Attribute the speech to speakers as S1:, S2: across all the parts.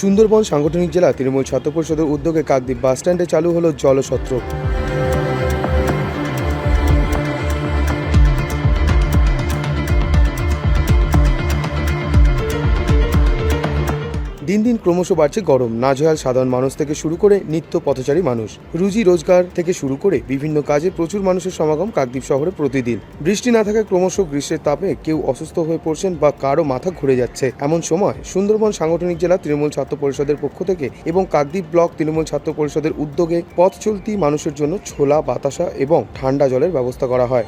S1: সুন্দরবন সাংগঠনিক জেলা তৃণমূল ছাত্র পরিষদের উদ্যোগে কাকদ্বীপ বাসস্ট্যান্ডে চালু হলো জলসত্র। দিন দিন ক্রমশ বাড়ছে গরম। নাজেহাল সাধারণ মানুষ থেকে শুরু করে নিত্য পথচারী মানুষ। রুজি রোজগার থেকে শুরু করে বিভিন্ন কাজে প্রচুর মানুষের সমাগম কাকদ্বীপ শহরে প্রতিদিন। বৃষ্টি না থাকায় ক্রমশ গ্রীষ্মের তাপে কেউ অসুস্থ হয়ে পড়ছেন বা কারও মাথা ঘুরে যাচ্ছে। এমন সময় সুন্দরবন সাংগঠনিক জেলা তৃণমূল ছাত্র পরিষদের পক্ষ থেকে এবং কাকদ্বীপ ব্লক তৃণমূল ছাত্র পরিষদের উদ্যোগে পথ চলতি মানুষের জন্য ছোলা, বাতাসা এবং ঠান্ডা জলের ব্যবস্থা করা হয়।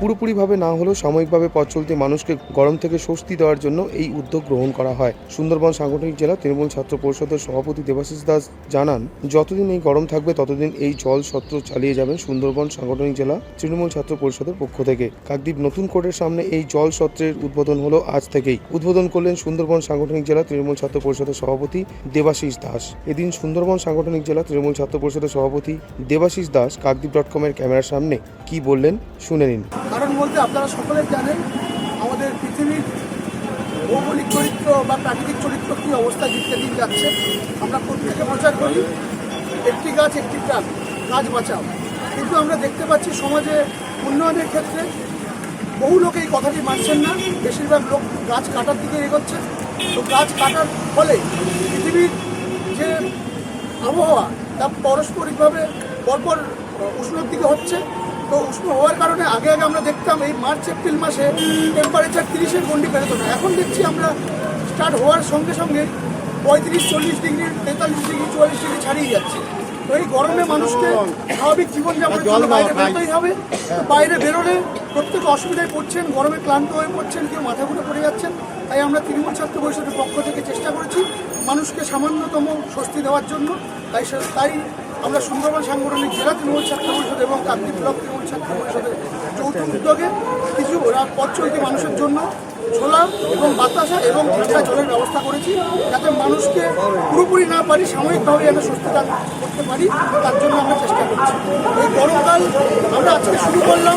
S1: পুরোপুরিভাবে না হলেও সাময়িকভাবে পথ চলতি মানুষকে গরম থেকে স্বস্তি দেওয়ার জন্য এই উদ্যোগ গ্রহণ করা হয়। সুন্দরবন সাংগঠনিক জেলা তৃণমূল ছাত্র পরিষদের সভাপতি দেবাশিস দাস জানান, যতদিন এই গরম থাকবে, ততদিন এই জল সত্র চালিয়ে যাবেন সুন্দরবন সাংগঠনিক জেলা তৃণমূল ছাত্র পরিষদের পক্ষ থেকে। কাকদ্বীপ নতুন কোর্টের সামনে এই জল সত্রের উদ্বোধন হলো আজ থেকেই। উদ্বোধন করলেন সুন্দরবন সাংগঠনিক জেলা তৃণমূল ছাত্র পরিষদের সভাপতি দেবাশিস দাস। এদিন সুন্দরবন সাংগঠনিক জেলা তৃণমূল ছাত্র পরিষদের সভাপতি দেবাশিস দাস কাকদ্বীপ ডট কমের ক্যামেরার সামনে কি বললেন শুনে নিন।
S2: কারণ বলতে আপনারা সকলে জানেন, আমাদের পৃথিবীর ভৌগোলিক চরিত্র বা প্রাকৃতিক চরিত্র কী অবস্থায় দিনকে দিন যাচ্ছে। আমরা প্রত্যেকে প্রচার করি, একটি গাছ, একটি প্রাণ, গাছ বাঁচাও। কিন্তু আমরা দেখতে পাচ্ছি সমাজে উন্নয়নের ক্ষেত্রে বহু লোক এই কথাটি মানছেন না। বেশিরভাগ লোক গাছ কাটার দিকে এগোচ্ছে। তো গাছ কাটার ফলে পৃথিবীর যে আবহাওয়া, তা পারস্পরিকভাবে পরপর উষ্ণর দিকে হচ্ছে। তো উষ্ণ হওয়ার কারণে আগে আগে আমরা দেখতাম এই মার্চ এপ্রিল মাসে টেম্পারেচার তিরিশের গন্ডি পেরোতো না। এখন দেখছি আমরা স্টার্ট হওয়ার সঙ্গে সঙ্গে পঁয়ত্রিশ চল্লিশ ডিগ্রি তেতাল্লিশ ডিগ্রি চুয়াল্লিশ ডিগ্রি ছাড়িয়ে যাচ্ছে। তো এই গরমে মানুষকে স্বাভাবিক জীবনযাপনের জন্য বাইরে বেরোতেই হবে। বাইরে বেরোলে প্রত্যেক অসুবিধায় পড়ছেন গরমে ক্লান্ত হয়ে পড়ছেন কেউ মাথা ঘুরে পড়ে যাচ্ছেন। তাই আমরা তৃণমূল ছাত্র পরিষদের পক্ষ থেকে চেষ্টা করেছি মানুষকে সামান্যতম স্বস্তি দেওয়ার জন্য। তাই তাই আমরা সুন্দরবন সাংগঠনিক জেলা তৃণমূল ছাত্র পরিষদ এবং কাকদ্বীপ ব্লক তৃণমূল ছাত্র পরিষদের যৌথ উদ্যোগে কিছু পথ মানুষের জন্য ছোলা এবং বাতাসা এবং ঠান্ডা জলের ব্যবস্থা করেছি, যাতে মানুষকে পুরোপুরি না পারি, সাময়িকভাবে যেন দান করতে পারি, তার জন্য আমরা চেষ্টা করছি। এই গরমকাল আমরা আজকে শুরু করলাম।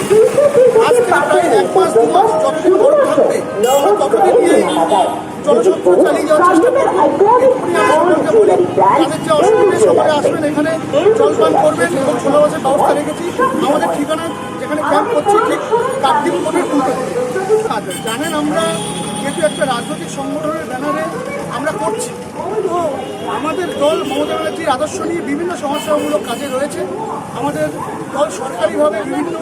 S2: আজকে প্রায় এক মাস, দু মাস যতদিন গরম থাকবে, ততদিন জলসত্র চালিয়ে যাওয়ার চেষ্টা করব এটুকুনি আমি সকলকে বলি তাদের যে অসুবিধে সকলে আসবেন এখানে জলপান করবেন এবং ব্যবস্থা রেখেছি আমাদের ঠিকানা যেখানে ক্যাম্প করছি ঠিক কাকদ্বীপ কোটের উল্টো। আচ্ছা, জানেন আমরা যেহেতু একটা রাজনৈতিক সংগঠনের ব্যানারে আমরা করছি তো আমাদের দল মমতা ব্যানার্জির আদর্শ নিয়ে বিভিন্ন সমাজসেবামূলক কাজে রয়েছে। আমাদের দল সরকারিভাবে বিভিন্ন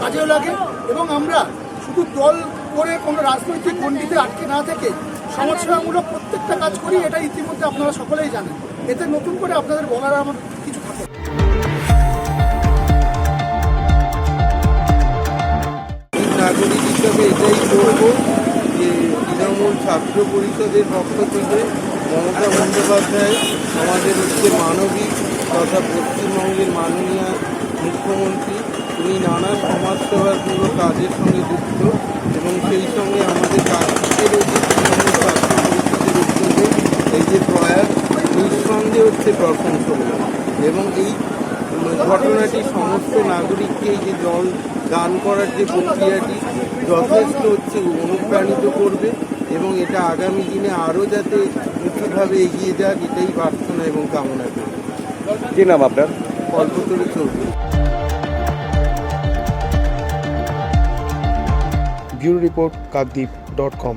S2: কাজেও লাগে এবং আমরা শুধু দল করে কোনো রাজনৈতিক গণ্ডিতে আটকে না থেকে সমাজসেবামূলক প্রত্যেকটা কাজ করি, এটা ইতিমধ্যে আপনারা সকলেই জানেন। এতে নতুন করে আপনাদের বলার আমার কিছু থাকে।
S3: নাগরিক হিসাবে এটাই বলব যে তৃণমূল ছাত্র পরিষদের পক্ষ থেকে মমতা বন্দ্যোপাধ্যায় আমাদের হচ্ছে মানবিক তথা পশ্চিমবঙ্গের মাননীয় মুখ্যমন্ত্রী, উনি নানা সমাজসেবামূলক কাজের সঙ্গে যুক্ত এবং সেই সঙ্গে আমাদের কার্তিকেরও যে তৃণমূল ছাত্র পরিষদের উদ্যোগে এই যে প্রয়াস নিঃসন্দেহে হচ্ছে প্রশংসনীয় এবং এই ঘটনাটি সমস্ত নাগরিককে যে জল দান করার যে প্রক্রিয়াটি যথেষ্ট হচ্ছে অনুপ্রাণিত করবে এবং এটা আগামী দিনে আরও যাতে উঁচুভাবে এগিয়ে যাক এটাই প্রার্থনা এবং কামনা করি।
S4: কি নাম আপনার?
S3: Kalpataru Chowdhury.
S1: Bureau report Kakdwip dot com.